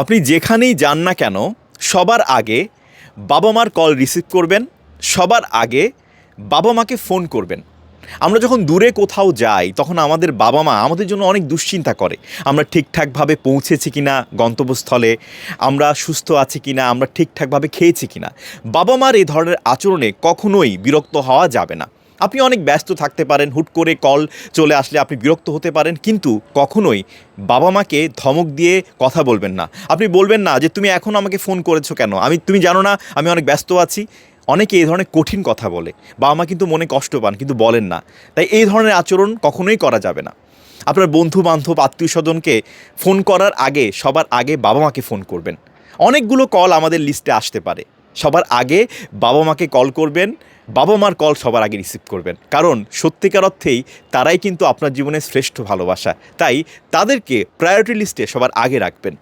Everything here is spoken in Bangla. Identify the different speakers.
Speaker 1: আপনি যেখানেই যান না কেন, সবার আগে বাবা মার কল রিসিভ করবেন, সবার আগে বাবা মাকে ফোন করবেন। আমরা যখন দূরে কোথাও যাই, তখন আমাদের বাবা মা আমাদের জন্য অনেক দুশ্চিন্তা করে। আমরা ঠিকঠাকভাবে পৌঁছেছি কিনা গন্তব্যস্থলে, আমরা সুস্থ আছি কিনা, আমরা ঠিকঠাকভাবে খেয়েছি কিনা। বাবা মার এই ধরনের আচরণে কখনোই বিরক্ত হওয়া যাবে না। আপনি অনেক ব্যস্ত থাকতে পারেন, হুট করে কল চলে আসলে আপনি বিরক্ত হতে পারেন, কিন্তু কখনোই বাবা মাকে ধমক দিয়ে কথা বলবেন না। আপনি বলবেন না যে, তুমি এখন আমাকে ফোন করেছ কেন? আমি, তুমি জানো না, আমি অনেক ব্যস্ত আছি। অনেকে এই ধরনের কঠিন কথা বলে। বাবা মা কিন্তু মনে কষ্ট পান, কিন্তু বলেন না। তাই এই ধরনের আচরণ কখনোই করা যাবে না। আপনার বন্ধু বান্ধব আত্মীয় স্বজনকে ফোন করার আগে, সবার আগে বাবা মাকে ফোন করবেন। অনেকগুলো কল আমাদের লিস্টে আসতে পারে। সবার আগে বাবা মাকে কল করবেন, বাবা মার কল সবার আগে রিসিভ করবেন। কারণ সত্যিকার অর্থেই তারাই কিন্তু আপনার জীবনের শ্রেষ্ঠ ভালোবাসা। তাই তাদেরকে প্রায়োরিটি লিস্টে সবার আগে রাখবেন।